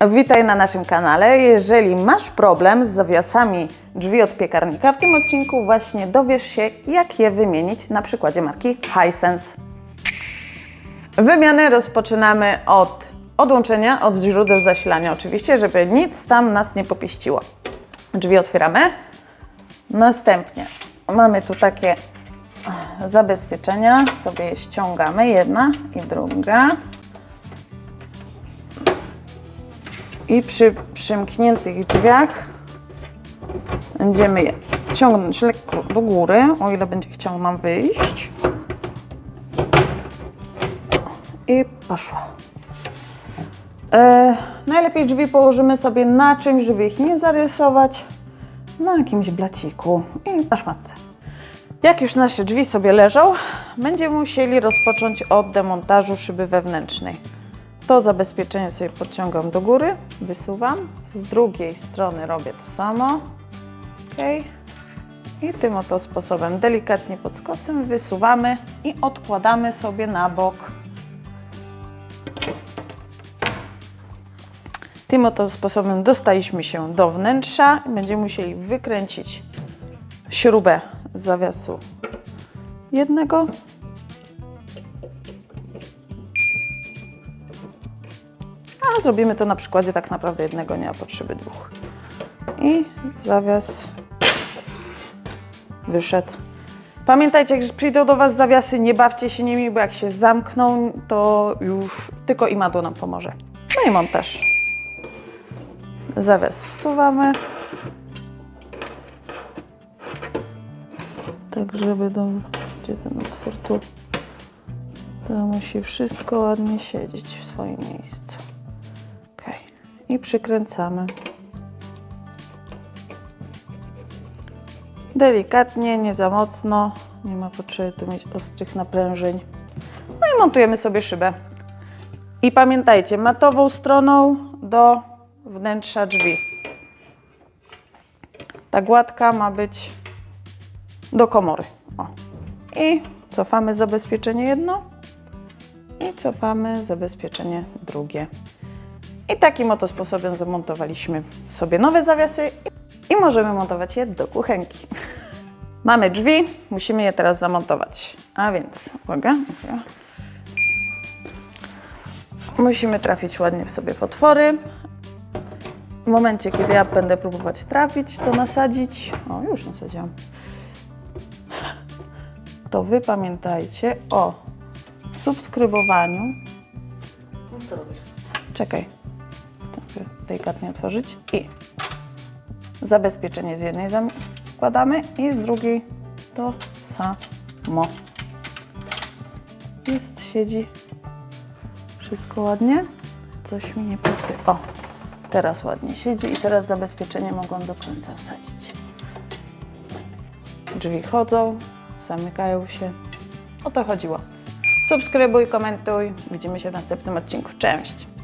Witaj na naszym kanale. Jeżeli masz problem z zawiasami drzwi od piekarnika, w tym odcinku właśnie dowiesz się, jak je wymienić na przykładzie marki Hisense. Wymianę rozpoczynamy od odłączenia od źródeł zasilania, oczywiście, żeby nic tam nas nie popieściło. Drzwi otwieramy. Następnie mamy tu takie zabezpieczenia, sobie je ściągamy, jedna i druga. I przy przymkniętych drzwiach będziemy je ciągnąć lekko do góry, o ile będzie chciał nam wyjść. I poszło. E, najlepiej drzwi położymy sobie na czymś, żeby ich nie zarysować. Na jakimś blaciku i na szmatce. Jak już nasze drzwi sobie leżą, będziemy musieli rozpocząć od demontażu szyby wewnętrznej. To zabezpieczenie sobie podciągam do góry, wysuwam. Z drugiej strony robię to samo. Ok. I tym oto sposobem delikatnie pod skosem wysuwamy i odkładamy sobie na bok. Tym oto sposobem dostaliśmy się do wnętrza będziemy musieli wykręcić śrubę z zawiasu jednego. A zrobimy to na przykładzie tak naprawdę jednego, nie ma potrzeby dwóch. I zawias wyszedł. Pamiętajcie, jak przyjdą do Was zawiasy, nie bawcie się nimi, bo jak się zamkną, to już tylko imadło nam pomoże. No i montaż. Zawias wsuwamy. Tak, żeby do... Gdzie ten otwór? Tu. To musi wszystko ładnie siedzieć w swoim miejscu. I przykręcamy. Delikatnie, nie za mocno. Nie ma potrzeby tu mieć ostrych naprężeń. No i montujemy sobie szybę. I pamiętajcie, matową stroną do wnętrza drzwi. Ta gładka ma być do komory. O. I cofamy zabezpieczenie jedno i cofamy zabezpieczenie drugie. I takim oto sposobem zamontowaliśmy sobie nowe zawiasy i możemy montować je do kuchenki. Mamy drzwi, musimy je teraz zamontować. A więc, uwaga, uwaga. Musimy trafić ładnie w sobie w otwory. W momencie, kiedy ja będę próbować trafić, to nasadzić. O, już nasadziłam. To wy pamiętajcie o subskrybowaniu. Co robisz? Czekaj. To delikatnie otworzyć. I zabezpieczenie z jednej zakładamy i z drugiej to samo. Jest, siedzi. Wszystko ładnie. Coś mi nie pasuje. O, teraz ładnie siedzi i teraz zabezpieczenie mogą do końca wsadzić. Drzwi chodzą, zamykają się. O to chodziło. Subskrybuj, komentuj. Widzimy się w następnym odcinku. Cześć!